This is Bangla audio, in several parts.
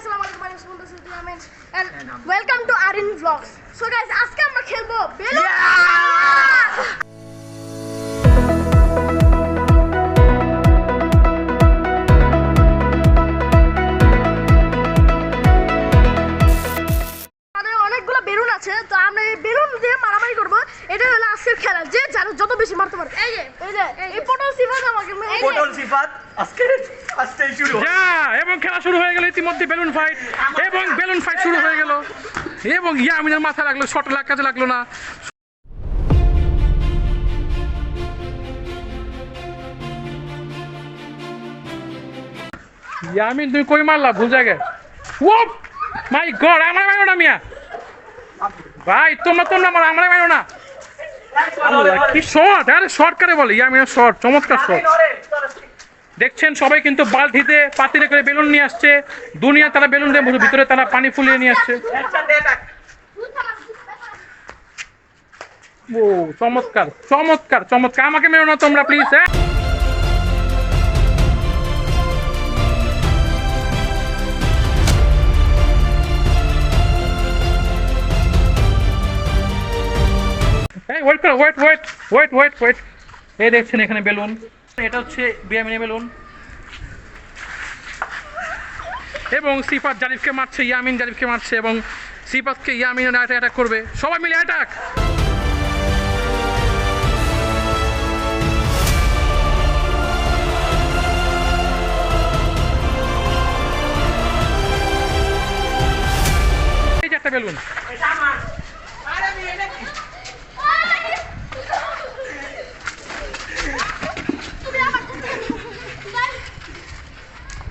আসসালামু আলাইকুম আমি সুমন্ত সুতি Amin and welcome to Arin vlogs so guys আজকে আমরা খেলব বেলুন অনেকগুলো বেলুন আছে তো আমরা এই বেলুন দিয়ে মারামারি করব। এটা হলো আজকের খেলা যে যারা যত বেশি মারতে পারে। এই যে এই যে এই পটল সিফাত আমাকে পটল সিফাত আজকে ফার্স্টেই শুরু যা এবং খেলা শুরু ইতিমধ্যে বেলুন ফাইট এবং বেলুন ফাইট শুরু হয়ে গেল। এবং ইয়ামিনের মাথা লাগল শট লাগ কাজে লাগল না। ইয়ামিন, তুমি কই মারলা? ভুল জায়গায়। ও মাই গড আমার মারো না মিয়া। ভাই, তোমরা তোমরা মারো আমার মারো না। কি শট আরে শর্ট করে বলে? ইয়ামিনের শট চমৎকার শট দেখছেন, সবাই কিন্তু বালতিতে পাতিলে করে বেলুন নিয়ে আসছে। দুনিয়া তারা বেলুন দিয়ে ভিতরে তারা পানি ফুলিয়ে নিয়ে আসছে। ও, চমৎকার চমৎকার চমৎকার। আমাকে মেরো না তোমরা প্লিজ হ্যাঁ? ওয়েট করো wait wait wait wait wait এই দেখছেন এখানে বেলুন। এটা হচ্ছে বিয়ামিনি বেলুন। এবং সিফাত জারিফকে মারছে, ইয়ামিন জারিফকে মারছে এবং সিফাতকে ইয়ামিন অ্যাটাক করবে। সবাই মিলে অ্যাটাক একটা বেলুন এবং বেলুন কিন্তু পড়ে যাচ্ছে মার, মার, মার, মার, মার। জারিফে বেলুন সিফাত চুরি করছে আমার কাছে তোমার বাড়ি তুমি আমার একটা নিতো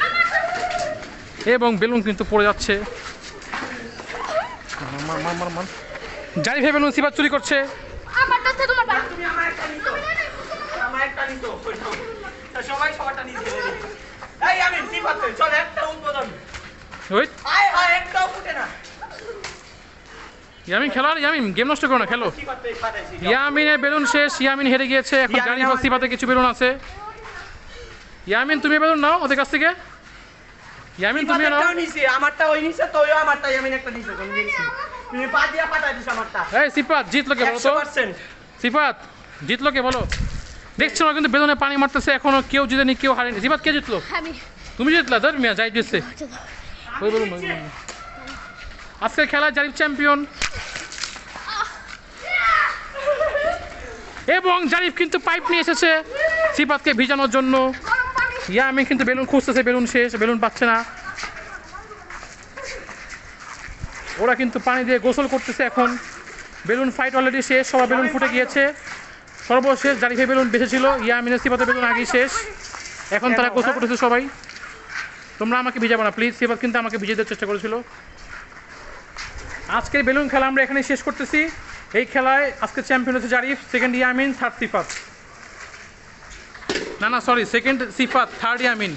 আমার একটা নিতো তা সবাই সবারটা নিয়ে চলে যাবে বেলুন কিন্তু পড়ে যাচ্ছে। চল একটা উদ্বোধন। ওই। আয় আয় একটাও ফুটে না। ইয়ামিন ইয়ামিন গেম নষ্ট করো না খেলো। ইয়ামিনের বেলুন শেষ ইয়ামিন হেরে গিয়েছে। এখন ইয়ামিন আর সিফাতে কিছু বেলুন আছে। ইয়ামিন তুমি বেলুন নাও ওদের কাছ থেকে। ইয়ামিন তুমি নাও। নিছি আমারটা ওই নিছে তোইও আমারটাই আমি একটা নিছে তুমি দেখছি তুমি পা দিয়া দিছ আমারটা। এই সিফাত জিতলো কে বলো তো। 100% সিফাত জিতলো কে বলো। দেখছ না কিন্তু বেলুনে পানি মারতেছে এখনও কেউ জিতেনি কেউ হারেনি। সিফাত কে জিতলো? আমি। তুমি জিতলা ধর মিয়া যাই জিতছে। ওই। আজকের খেলায় জারিফ চ্যাম্পিয়ন। এবং জারিফ কিন্তু পাইপ নিয়ে এসেছে সিফাতকে ভিজানোর জন্য। ইয়া, আমি কিন্তু বেলুন খুঁজতেছে, বেলুন শেষ, বেলুন পাচ্ছে না। ওরা কিন্তু পানি দিয়ে গোসল করতেছে এখন। বেলুন ফাইট অলরেডি শেষ, সবার বেলুন ফুটে গিয়েছে। সর্বশেষ জারিফে বেলুন বেঁচে ছিল ইয়ামিনের সিফাতে বেলুন আগেই শেষ। এখন তারা গোসল করতেছে সবাই। তোমরা আমাকে ভিজাবো না প্লিজ সিফাত কিন্তু আমাকে ভিজে দেওয়ার চেষ্টা করেছিল। আজকের বেলুন খেলা আমরা এখানে শেষ করতেছি। এই খেলায় আজকে চ্যাম্পিয়ন হচ্ছে জারিফ সেকেন্ড ইয়ামিন থার্ড সিফাত। না না sorry second Sifat third Yamin.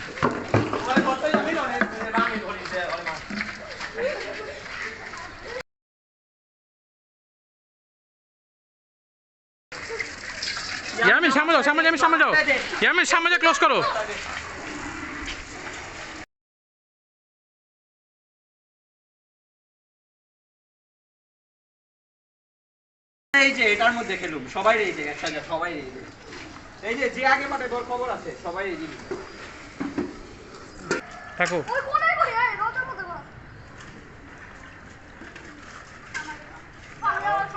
Yamin সামনে যাও সামনে যাও, সামনে যাও। ইয়ামিন সামনে যাও ক্লোজ করো। এই যে এটার মধ্যে খেলুম। সবাই এই যে সবাই এই এই যে যে আগে মাঠে গোল খবর আছে সবাই এই জিনিস থাকো। ওই কোনায় করি এই রোদের মধ্যে করো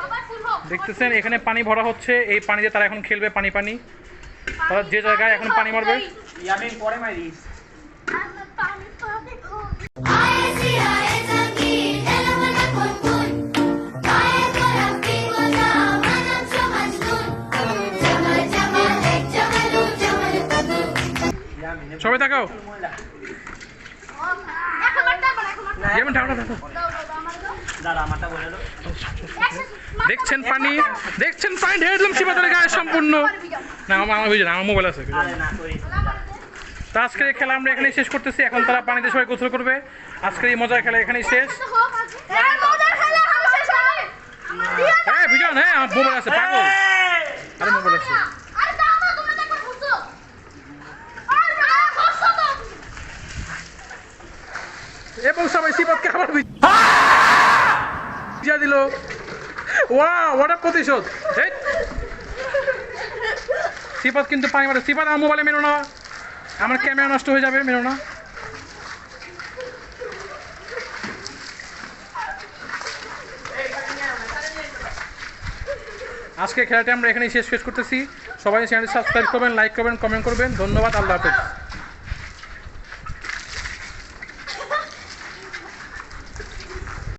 সবাই ফুল হোক দেখতেছেন এখানে পানি ভরা হচ্ছে এই পানি দিয়ে তারা এখন খেলবে পানি পানি। তারা যে জায়গায় এখন পানি মারবে ইয়ামিন পরে মারিস। বলে দাও। দেখছেন পানি? দেখছেন পানি? ঢেলে দিলাম শিবাদের গায়ে সম্পূর্ণ। না আমার আমার বুঝে না আমার মোবাইল আছে। তো আজকের খেলা আমরা এখানেই শেষ করতেছি। এখন তারা পানিতে সবাই গোসল করবে। আজকের এই মজার খেলা এখানেই শেষ। হবে আমার দিয়ে হ্যাঁ বিজন হ্যাঁ। আমার মোবাইল আছে পাগল। আরে মোবাইল আছে আরে দাও আবার যা দিল। ওয়া ওটা প্রতিশোধ। সিপাত কিন্তু পানি মারে সিপাত আমার মোবাইলে মেরো না। আমার ক্যামেরা নষ্ট হয়ে যাবে, মেরো না। আজকে খেলাটা আমরা এখানেই শেষ শেষ করতেছি। সবাই চ্যানেলটি সাবস্ক্রাইব করবেন লাইক করবেন কমেন্ট করবেন। ধন্যবাদ, আল্লাহ হাফেজ।